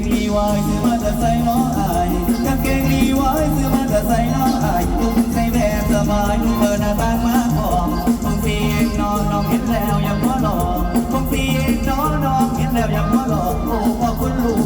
งลีวายซื้อมาจะใส่น้องอายกางเกงลีวายซื้อมาจะใส่น้องอายตุ้งใส่แบบสบายเปิอหน้าต่างมาขอตุ้งตีเองน้องน้องเห็นแล้วอย่ามัวหลอกตุ้งตีเองน้องน้องเห็นแล้วอย่ามัวหลอกโอ้ขอคุณลูก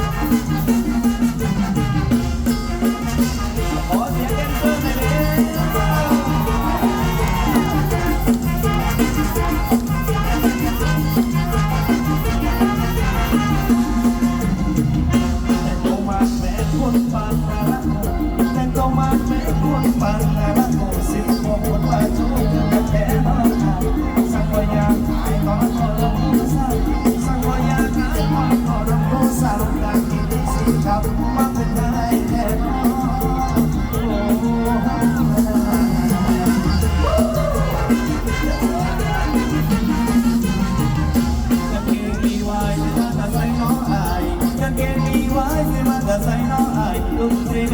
Bye.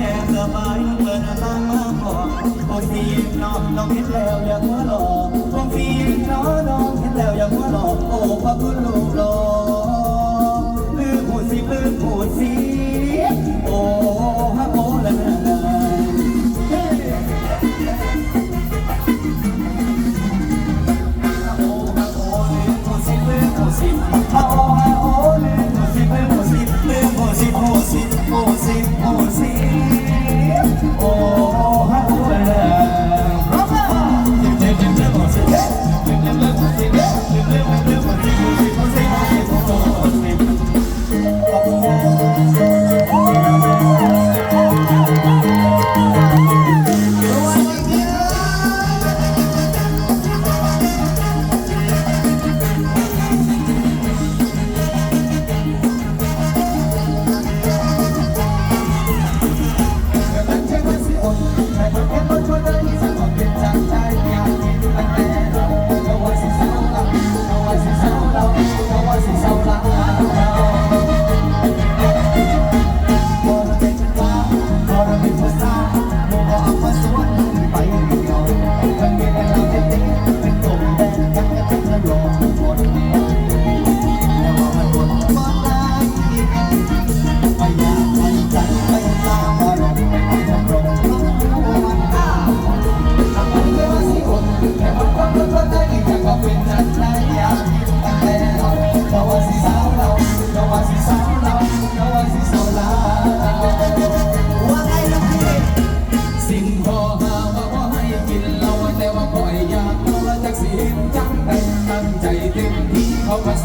แต่สบายเมื่อน้าต่างมาขอคงฟิน้องน้องเห็นแล้วอย่าหัวหลอกคงฟิน้องน้องเห็นแล้วอย่าหัวหลอกโอ้พระคุณลูกหลอก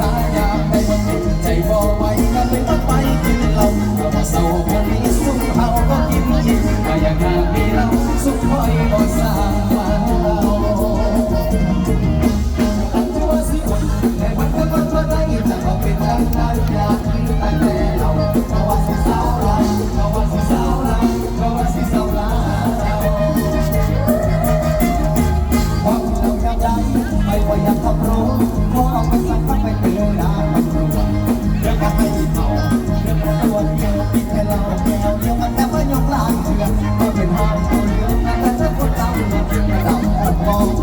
สายาให้มันติดใจบ่ไหวก็ไม่ต้องไปกินหล้าอเศร้าวันนี้สุขเฮาก็กินกินก็อยากมีเราสุขคอยบ่สา Oh.